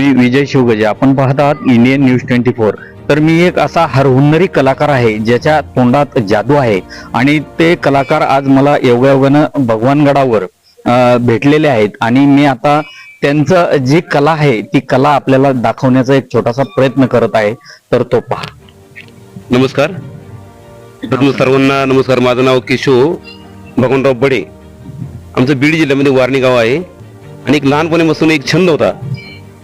मी विजय शिवगजे. आपण पाहत आहात इंडियन न्यूज ट्वेंटी फोर तर मी एक असा हरहुन्नरी कलाकार आहे ज्याच्या तोंडात जादू आहे आणि ते कलाकार आज मला योगायोगानं भगवानगडावर भेटलेले आहेत. आणि मी आता त्यांचं जी कला आहे ती कला आपल्याला दाखवण्याचा एक छोटासा प्रयत्न करत आहे तर तो पहा. नमस्कार. सर्वांना नमस्कार. माझं नाव केशव भगवानराव बडे. आमचं बीड जिल्ह्यामध्ये वारणी गाव आहे. आणि एक लहानपणीपासून एक छंद होता.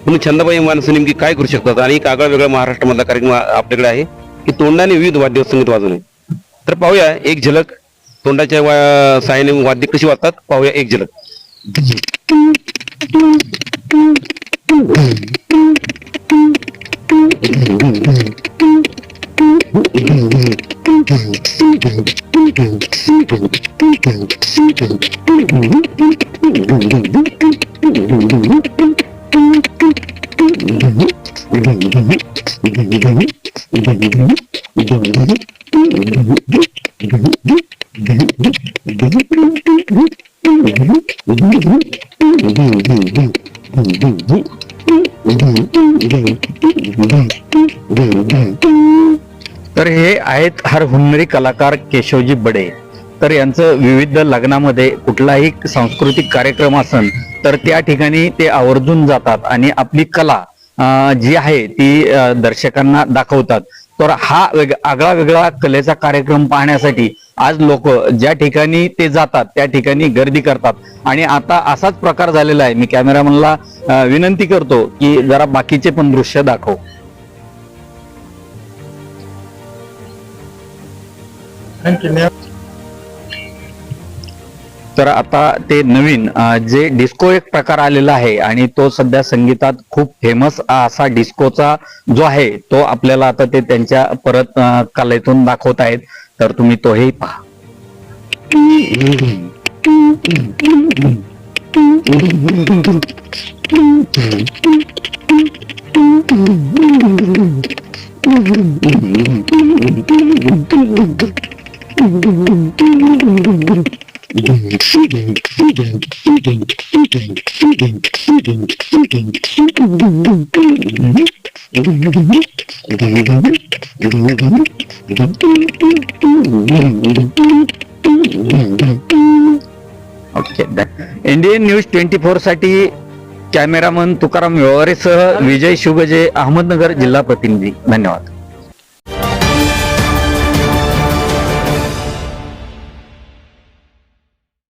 म्हणून छंदबाई माणसं नेमकी काय करू शकतात? आणि एक आगळा वेगळा महाराष्ट्रामधला कार्यक्रम आपल्याकडे आहे की तोंडाने विविध वाद्य संगीत वाजवणे तर पाहूया एक झलक. तोंडाच्या साहाय्याने वाद्य कशी वाजतात? पाहूया एक झलक. तर हे आहेत हरहुन्नरी कलाकार केशवजी बडे. तर यांचं विविध लग्नामध्ये कुठलाही सांस्कृतिक कार्यक्रम असन तर त्या ठिकाणी ते आवर्जून जातात आणि आपली कला जी आहे ती दर्शकांना दाखवतात. तर हा वेग आगळा वेगळा कलेचा कार्यक्रम पाहण्यासाठी आज लोक ज्या ठिकाणी ते जातात त्या ठिकाणी गर्दी करतात. आणि आता असाच प्रकार झालेला आहे. मी कॅमेरामनला विनंती करतो की जरा बाकीचे पण दृश्य दाखव. तर आता ते नवीन जे डिस्को एक प्रकार आलेला आहे आणि तो सध्या संगीतात खूप फेमस असा डिस्कोचा जो आहे तो आपल्याला आता ते त्यांच्या परत कलेतून दाखवत आहेत. तर तुम्ही तोही पहा. ओके इंडियन न्यूज ट्वेंटी फोरसाठी कॅमेरामन तुकाराम व्यवहारेसह विजय शुगजे अहमदनगर जिल्हा प्रतिनिधी. धन्यवाद.